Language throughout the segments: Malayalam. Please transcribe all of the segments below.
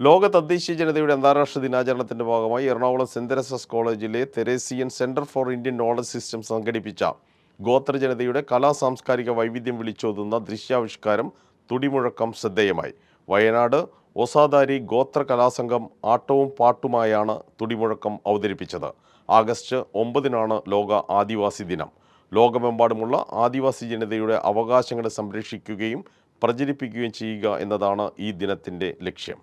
ലോക തദ്ദേശീയ ജനതയുടെ അന്താരാഷ്ട്ര ദിനാചരണത്തിന്റെ ഭാഗമായി എറണാകുളം സെന്റ് തെരേസസ് കോളേജിലെ Teresian centre for Indian knowledge system സംഘടിപ്പിച്ച ഗോത്ര ജനതയുടെ കലാ സാംസ്കാരിക വൈവിധ്യം വിളിച്ചോതുന്ന ദൃശ്യാവിഷ്കാരം തുടിമുഴക്കം ശ്രദ്ധേയമായി. വയനാട് ഒസാദാരി ഗോത്ര കലാസംഘം ആട്ടവും പാട്ടുമായാണ് തുടിമുഴക്കം അവതരിപ്പിച്ചത്. ആഗസ്റ്റ് ഒമ്പതിനാണ് ലോക ആദിവാസി ദിനം. ലോകമെമ്പാടുമുള്ള ആദിവാസി ജനതയുടെ അവകാശങ്ങളെ സംരക്ഷിക്കുകയും പ്രചരിപ്പിക്കുകയും ചെയ്യുക എന്നതാണ് ഈ ദിനത്തിന്റെ ലക്ഷ്യം.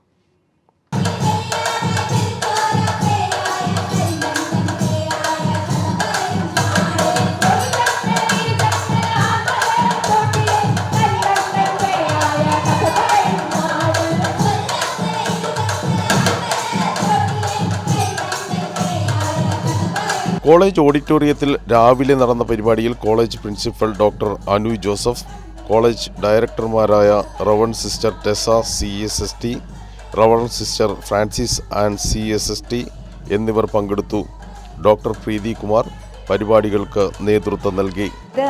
കോളേജ് ഓഡിറ്റോറിയത്തിൽ രാവിലെ നടന്ന പരിപാടിയിൽ college principal doctor Anu Joseph college ഡയറക്ടർമാരായ reverend sister Tessa C S S T reverend sister Francis and C S S T എന്നിവർ പങ്കെടുത്തു. ഡോക്ടർ പ്രീതി കുമാർ പരിപാടികൾക്ക് നേതൃത്വം നൽകി. ഇത്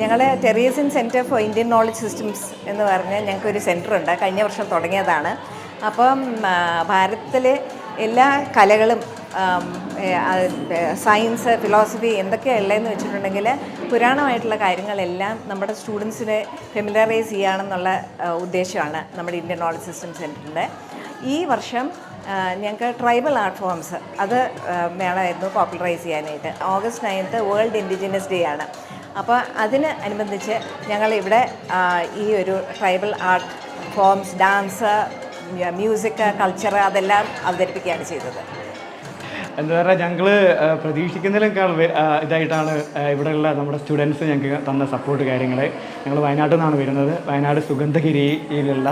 ഞങ്ങൾ Teresian centre for Indian knowledge systems എന്ന് പറഞ്ഞ് ഞങ്ങൾക്കൊരു സെന്റർ ഉണ്ട് കഴിഞ്ഞ വർഷം തുടങ്ങിയതാണ്. അപ്പം ഭാരതത്തിലെ എല്ലാ കലകളും സയൻസ് ഫിലോസഫി എന്തൊക്കെയാണ് ഉള്ളതെന്ന് വെച്ചിട്ടുണ്ടെങ്കിൽ പുരാണമായിട്ടുള്ള കാര്യങ്ങളെല്ലാം നമ്മുടെ സ്റ്റുഡൻസിനെ ഫെമിലറൈസ് ചെയ്യുകയാണെന്നുള്ള ഉദ്ദേശമാണ് നമ്മുടെ ഇന്ത്യൻ നോളജ് സിസ്റ്റം സെന്ററിന്റെ ഈ വർഷം ഞങ്ങൾക്ക് ട്രൈബൽ ആർട്ട് ഫോംസ് അത് വേണമായിരുന്നു പോപ്പുലറൈസ് ചെയ്യാനായിട്ട്. August ninth world indigenous day ആണ്. അപ്പോൾ അതിന് അനുബന്ധിച്ച് ഞങ്ങളിവിടെ ഈ ഒരു tribal art forms dance music culture അതെല്ലാം അവതരിപ്പിക്കുകയാണ് ചെയ്തത്. എന്താ പറയുക ഞങ്ങൾ പ്രതീക്ഷിക്കുന്നതിനേക്കാൾ ഇതായിട്ടാണ് ഇവിടെയുള്ള നമ്മുടെ സ്റ്റുഡൻസ് ഞങ്ങൾക്ക് തന്ന സപ്പോർട്ട് കാര്യങ്ങൾ ഞങ്ങൾ വയനാട്ടിൽ നിന്നാണ് വരുന്നത്. വയനാട് സുഗന്ധഗിരിയിലുള്ള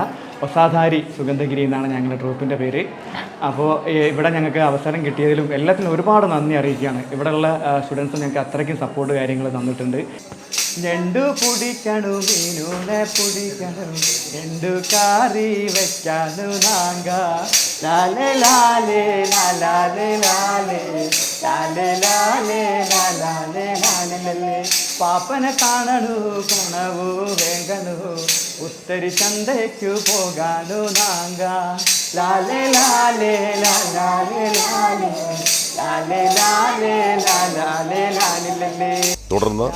ഒസാധാരി സുഗന്ധഗിരി എന്നാണ് ഞങ്ങളുടെ ട്രൂപ്പിന്റെ പേര്. അപ്പോൾ ഇവിടെ ഞങ്ങൾക്ക് അവസരം കിട്ടിയതിലും എല്ലാത്തിനും ഒരുപാട് നന്ദി അറിയിക്കുകയാണ്. ഇവിടെയുള്ള സ്റ്റുഡൻസ് ഞങ്ങൾക്ക് അത്രയ്ക്കും സപ്പോർട്ട് കാര്യങ്ങൾ തന്നിട്ടുണ്ട്. ഞണ്ടു പുടിക്കണു മീനുനെ പുടിക്കണു രണ്ടു കറി വെക്കാനു നാങ്ക. ലാലേ ലാലേ ലാലെ ലാലേ ലാലേ ലാലേ ലാലെ ലാലേ. പാപ്പനെ കാണണു കണവു വേഗണു ഉത്തരി ചന്തയ്ക്കു പോകാനു നാങ്ക. ലാലേ ലാലേ ലാലെ ലാലേ ലാലേ ലാലേ ലാലെ ലാലെ. തുടർന്ന്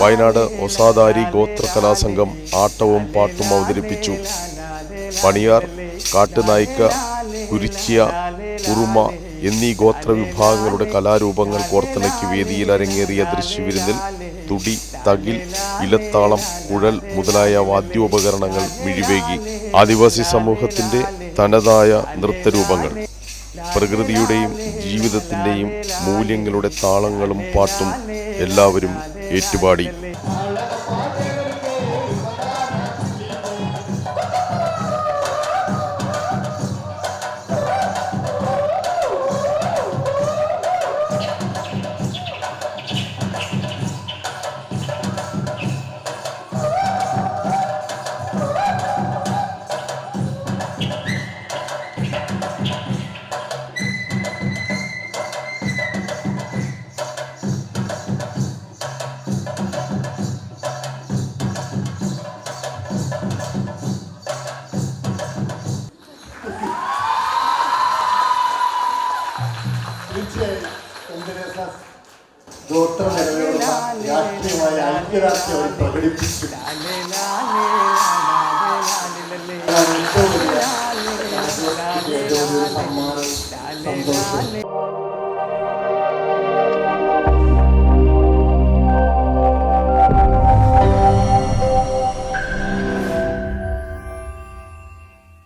വയനാട് ഒസാദാരി ഗോത്ര കലാസംഘം ആട്ടവും പാട്ടും അവതരിപ്പിച്ചു. പണിയാർ കാട്ടുനായിക്ക കുരിച്ചിയ കുറുമ എന്നീ ഗോത്ര വിഭാഗങ്ങളുടെ കലാരൂപങ്ങൾ കോർത്തിണക്കി വേദിയിൽ അരങ്ങേറിയ ദൃശ്യവിരുന്നിൽ തുടി തകിൽ ഇലത്താളം കുഴൽ മുതലായ വാദ്യോപകരണങ്ങൾ മിഴിവേകി. ആദിവാസി സമൂഹത്തിന്റെ തനതായ നൃത്തരൂപങ്ങൾ. പ്രകൃതിയുടെയും ജീവിതത്തിന്റെയും മൂല്യങ്ങളുടെ താളങ്ങളും പാട്ടും എല്ലാവരും ഏറ്റുപാടി. ഗോത്ര നിലവിലുള്ള രാഷ്ട്രീയമായ ഐക്യദാർഢ്യം അവർ പ്രകടിപ്പിച്ചു. ഏറ്റവും വലിയ സമ്മാനം സന്തോഷം.